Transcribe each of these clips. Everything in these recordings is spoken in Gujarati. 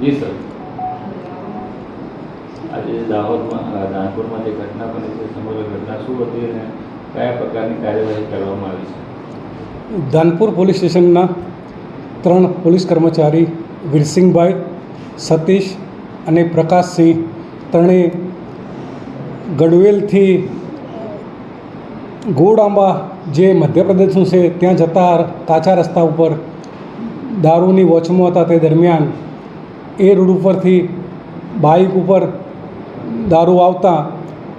જી સર. આજે દાહોદમાં રાણપુરમાં જે ઘટના બની છે સમગ્ર ઘટના શું હતી અને કયા પ્રકારની કાર્યવાહી કરવામાં આવી છે? ધાનપુર પોલીસ સ્ટેશનના ત્રણ પોલીસ કર્મચારી વીરસિંહભાઈ સતીશ અને પ્રકાશસિંહ ત્રણેય ગડવેલથી ગોળાંબા જે મધ્યપ્રદેશનું છે ત્યાં જતા કાચા રસ્તા ઉપર દારૂની વોચમાં હતા તે દરમિયાન એ રોડ ઉપરથી બાઇક ઉપર દારૂ આવતા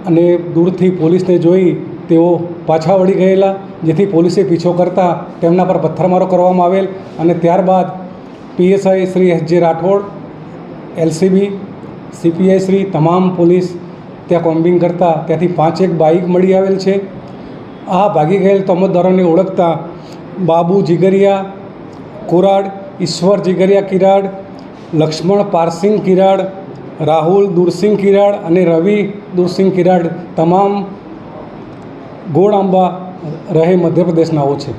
અને દૂરથી પોલીસને જોઈ તેઓ પાછા વળી ગયેલા, જેથી પોલીસે પીછો કરતા તેમના પર પથ્થરમારો કરવામાં આવેલ અને ત્યારબાદ પીએસઆઈ શ્રી એસ જે રાઠોડ, એલસીબી, સીપીઆઈ શ્રી તમામ પોલીસ ત્યાં કોમ્બિંગ કરતા ત્યાંથી પાંચેક બાઇક મળી આવેલ છે. આ ભાગી ગયેલ તમોદારોને ઓળખતા બાબુ જીગરિયા કુરાડ ઈશ્વર જીગરિયા કિરાડ લક્ષ્મણ પારસિંગ કિરાડ રાહુલ દુરસિંહ કિરાડ અને રવિ દુરસિંહ કિરાડ તમામ ગોળ આંબા રહે મધ્યપ્રદેશનાઓ છે.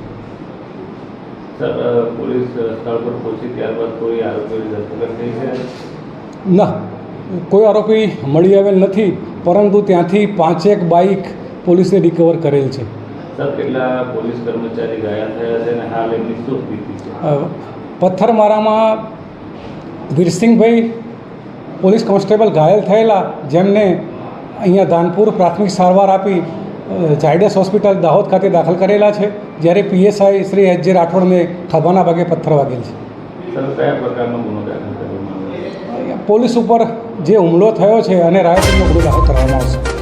ના કોઈ આરોપી મળી આવેલ નથી પરંતુ ત્યાંથી પાંચેક બાઇક પોલીસે રિકવર કરેલ છે. સર કેટલા પોલીસ કર્મચારી ઘાયલ થયા છે અને હાલ એમની શું સ્થિતિ છે? પથ્થરમારામાં વીરસિંહભાઈ પોલીસ કોન્સ્ટેબલ ઘાયલ થયેલા જેમને અહીંયા ધાનપુર પ્રાથમિક સારવાર આપી ઝાયડસ હોસ્પિટલ દાહોદ ખાતે દાખલ કરેલા છે જ્યારે પીએસઆઈ શ્રી એચ જે રાઠોડને ખભાના ભાગે પથ્થર વાગેલ છે. પોલીસ ઉપર જે હુમલો થયો છે અને રાયતનો ગુનો દાખલ કરવામાં આવશે.